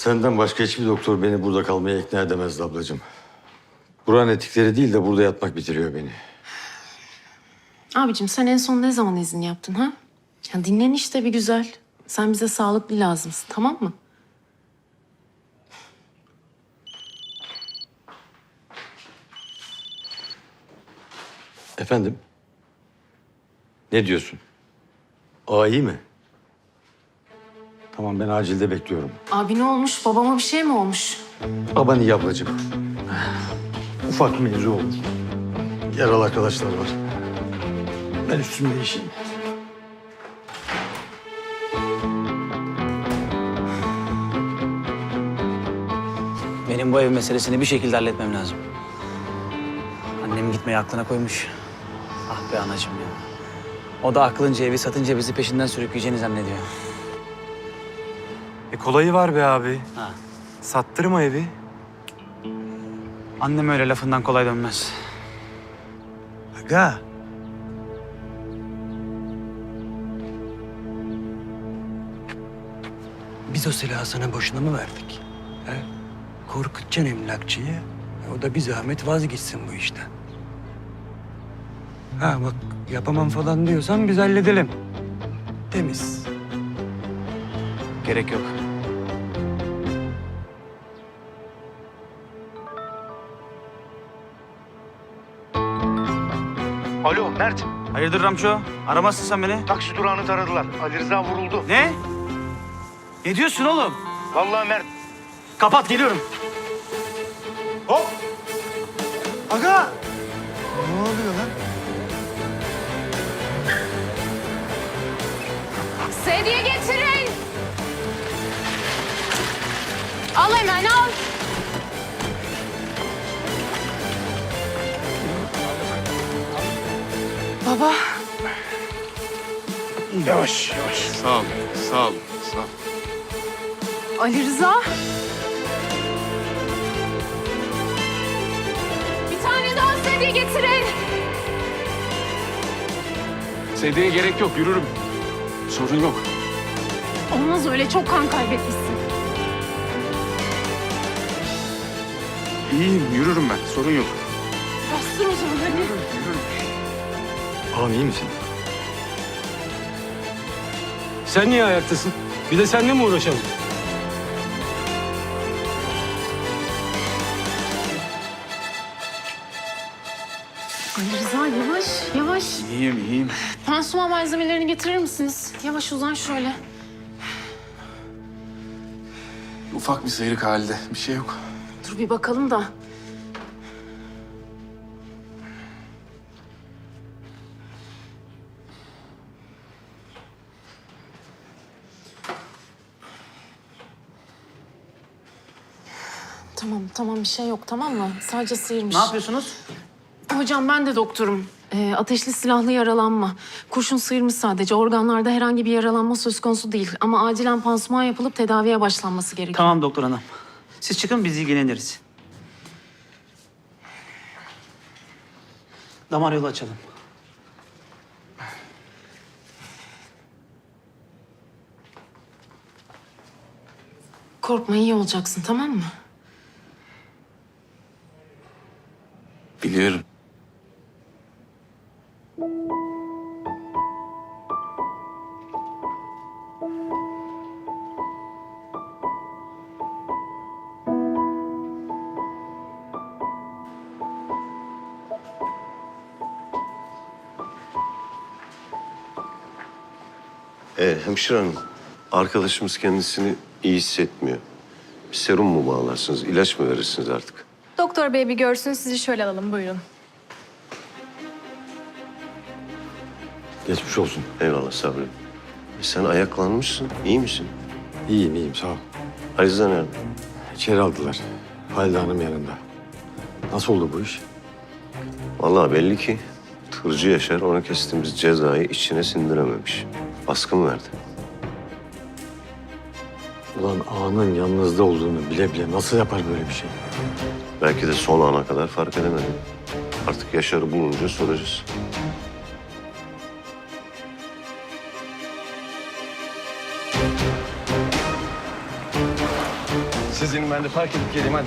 Senden başka hiçbir doktor beni burada kalmaya ikna edemezdi ablacığım. Buranın etikleri değil de burada yatmak bitiriyor beni. Abicim sen en son ne zaman izin yaptın ha? Ya dinlen işte bir güzel. Sen bize sağlıklı lazımsın tamam mı? Efendim? Ne diyorsun? Aa iyi mi? Tamam ben acilde bekliyorum. Abi ne olmuş? Babama bir şey mi olmuş? Aman iyi ablacığım. Ufak mevzu olmuş. Yaralı arkadaşlar var. Ben üstümü değişeyim. Benim bu ev meselesini bir şekilde halletmem lazım. Annem gitmeyi aklına koymuş. Ah be anacığım ya. O da aklınca evi satınca bizi peşinden sürükleyeceğini zannediyor. E kolayı var be abi. Ha. Sattırma evi. Annem öyle lafından kolay dönmez. Aga. Biz o silahı sana boşuna mı verdik? He? Korkutacaksın emlakçıyı. O da bir zahmet vazgeçsin bu işten. Ha bak yapamam falan diyorsan biz halledelim. Temiz. Gerek yok. Alo Mert, Hayırdır Ramço? Aramazsın sen beni. taksi durağını taradılar. Ali Rıza vuruldu. Ne? Ne diyorsun oğlum? Vallahi Mert. Kapat geliyorum. Hop. Aga. Ne oluyor lan? Sedye getirin. Al hemen al. Baba. Yavaş yavaş. Sağ ol, sağ ol, sağ ol. Ali Rıza. Bir tane daha sedye getirin. Sedyeye gerek yok, yürürüm. Sorun yok. Olmaz öyle çok kan kaybetmişsin. İyiyim, yürürüm ben, sorun yok. Bastır o zaman hadi. Ağam iyi misin? Sen niye ayaktasın? Bir de seninle mi uğraşalım? Ali Rıza yavaş yavaş. İyiyim, iyiyim. Pansuman malzemelerini getirir misiniz? Yavaş uzan şöyle. Ufak bir sıyrık halde, bir şey yok. Dur bir bakalım da. Tamam tamam bir şey yok tamam mı? Sadece sıyırmış. Ne yapıyorsunuz? Hocam ben de doktorum. Ee, ateşli silahlı yaralanma. Kurşun sıyırmış sadece. Organlarda herhangi bir yaralanma söz konusu değil. Ama acilen pansuman yapılıp tedaviye başlanması gerekiyor. Tamam doktor hanım. Siz çıkın biz ilgileniriz. Damar yolu açalım. Korkma iyi olacaksın tamam mı? Biliyorum. Ee, hemşire hanım, arkadaşımız kendisini iyi hissetmiyor. Bir serum mu bağlarsınız, ilaç mı verirsiniz artık? Doktor bey bir görsün sizi şöyle alalım buyurun. Geçmiş olsun. Eyvallah Sabri. E, sen ayaklanmışsın, iyi misin? İyiyim iyiyim sağ ol. Azize nerede? İçeri aldılar. Halide Hanım yanında. Nasıl oldu bu iş? Vallahi belli ki tırcı Yaşar ona kestiğimiz cezayı içine sindirememiş. Baskın verdi. Ulan ağanın yanınızda olduğunu bile bile nasıl yapar böyle bir şey? Belki de son ana kadar fark edemedi. Artık Yaşar'ı bulunca soracağız. Siz inin ben de park edip geleyim hadi.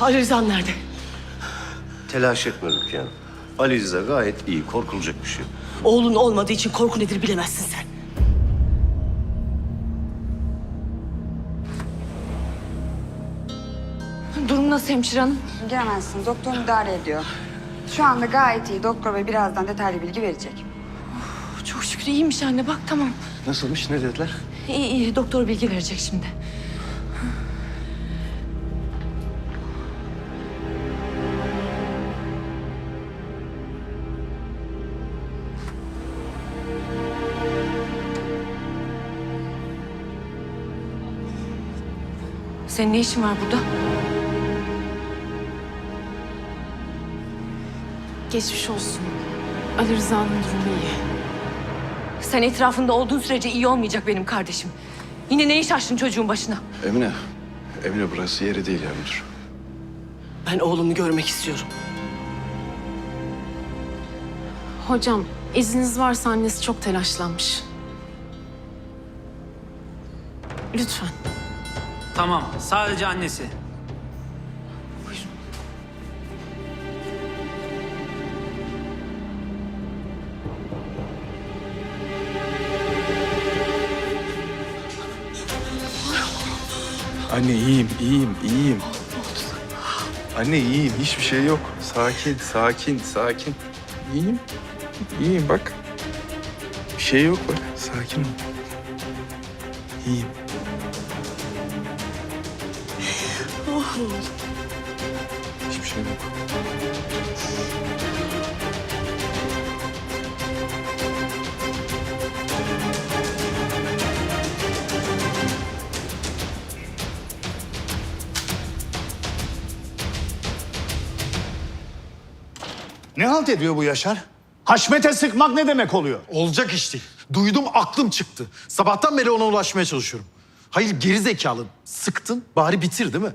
Ali Rıza'm nerede? Telaş etme Rukiye Hanım. Ali Rıza gayet iyi. Korkulacak bir şey yok. Oğlun olmadığı için korku nedir bilemezsin sen. Durum nasıl hemşire hanım? Giremezsin. Doktor müdahale ediyor. Şu anda gayet iyi. Doktor bey birazdan detaylı bilgi verecek. Çok şükür iyiymiş anne bak tamam. Nasılmış ne dediler? İyi iyi doktor bilgi verecek şimdi. Senin ne işin var burada? Geçmiş olsun. Ali Rıza'nın durumu iyi. Sen etrafında olduğun sürece iyi olmayacak benim kardeşim. Yine ne iş açtın çocuğun başına? Emine. Emine burası yeri değil ya müdür. Ben oğlumu görmek istiyorum. Hocam izniniz varsa annesi çok telaşlanmış. Lütfen. Tamam, sadece annesi. Anne iyiyim, iyiyim, iyiyim. Anne iyiyim, hiçbir şey yok. Sakin, sakin, sakin. İyiyim, iyiyim bak. Bir şey yok bak, sakin ol. İyiyim. Hiçbir şey yok. Ne halt ediyor bu Yaşar? Haşmet'e sıkmak ne demek oluyor? Olacak iş değil. Duydum aklım çıktı. Sabahtan beri ona ulaşmaya çalışıyorum. Hayır geri zekalı. Sıktın bari bitir değil mi?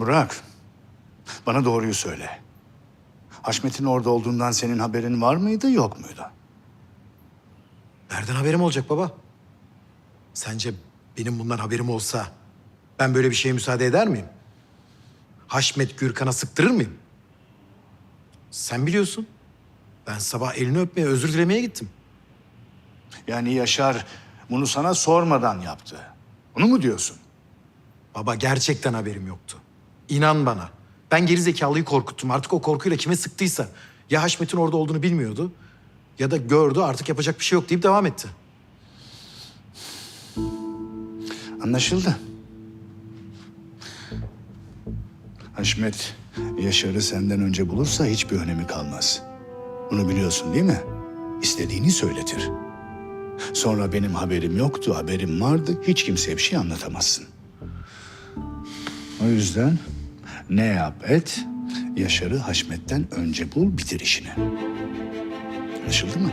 Burak, bana doğruyu söyle. Haşmet'in orada olduğundan senin haberin var mıydı, yok muydu? Nereden haberim olacak baba? Sence benim bundan haberim olsa ben böyle bir şeye müsaade eder miyim? Haşmet Gürkan'a sıktırır mıyım? Sen biliyorsun. Ben sabah elini öpmeye, özür dilemeye gittim. Yani Yaşar bunu sana sormadan yaptı. Bunu mu diyorsun? Baba gerçekten haberim yoktu. İnan bana. Ben geri zekalıyı korkuttum. Artık o korkuyla kime sıktıysa ya Haşmet'in orada olduğunu bilmiyordu ya da gördü artık yapacak bir şey yok deyip devam etti. Anlaşıldı. Haşmet Yaşar'ı senden önce bulursa hiçbir önemi kalmaz. Bunu biliyorsun değil mi? İstediğini söyletir. Sonra benim haberim yoktu, haberim vardı. Hiç kimseye bir şey anlatamazsın. O yüzden ne yap et, Yaşar'ı Haşmet'ten önce bul, bitir işini. Anlaşıldı mı?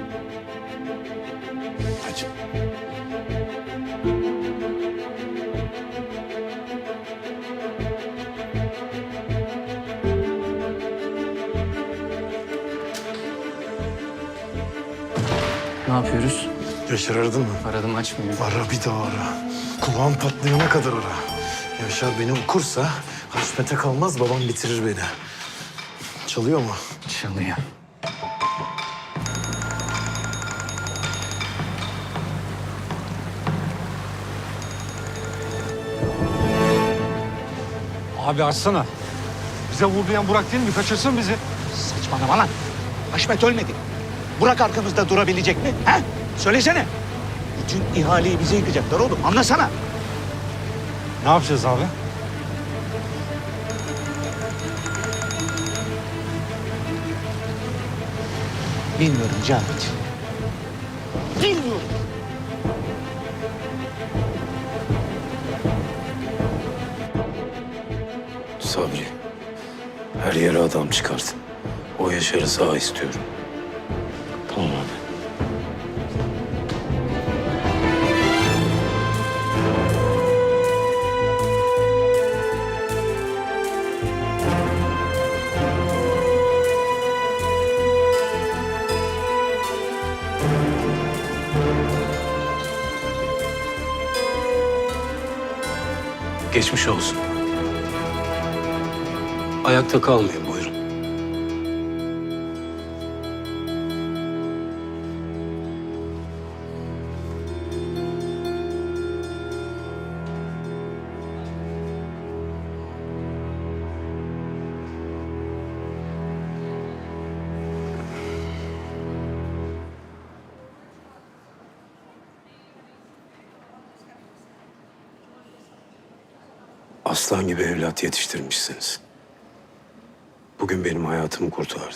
Hadi. Ne yapıyoruz? Yaşar aradın mı? Aradım açmıyor. Ara bir daha ara. Kulağım patlayana kadar ara. Yaşar beni okursa Haşmet'e kalmaz babam bitirir beni. Çalıyor mu? Çalıyor. Abi açsana. Bize vurduyan Burak değil mi? Kaçırsın bizi. Saçmalama lan. Haşmet ölmedi. Burak arkamızda durabilecek mi? He? Söylesene. Bütün ihaleyi bize yıkacaklar oğlum. Anlasana. Ne yapacağız abi? Bilmiyorum Cavit. Bilmiyorum. Sabri, her yere adam çıkart. O Yaşar'ı sağ istiyorum. Geçmiş olsun. Ayakta kalmayın buyurun. Aslan gibi evlat yetiştirmişsiniz. Bugün benim hayatımı kurtardı.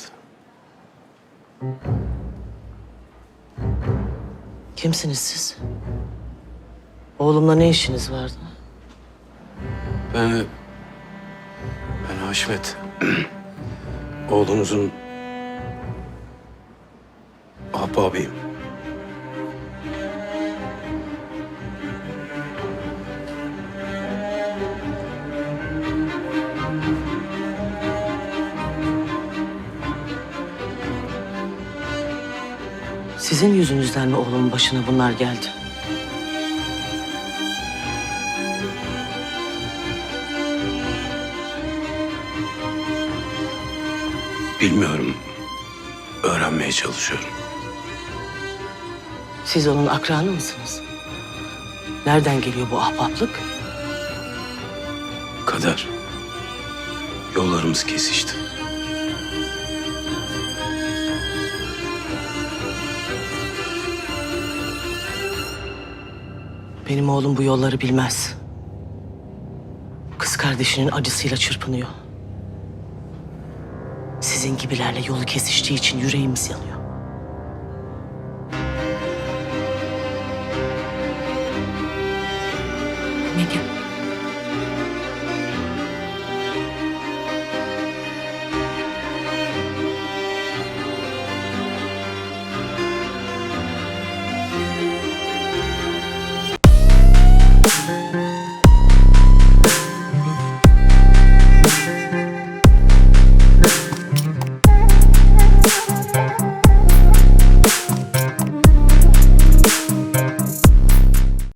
Kimsiniz siz? Oğlumla ne işiniz vardı? Ben... Ben Haşmet. Oğlunuzun... ahbabıyım. Sizin yüzünüzden mi oğlumun başına bunlar geldi? Bilmiyorum. Öğrenmeye çalışıyorum. Siz onun akranı mısınız? Nereden geliyor bu ahbaplık? Kader. Yollarımız kesişti. Benim oğlum bu yolları bilmez. Kız kardeşinin acısıyla çırpınıyor. Sizin gibilerle yolu kesiştiği için yüreğimiz yanıyor.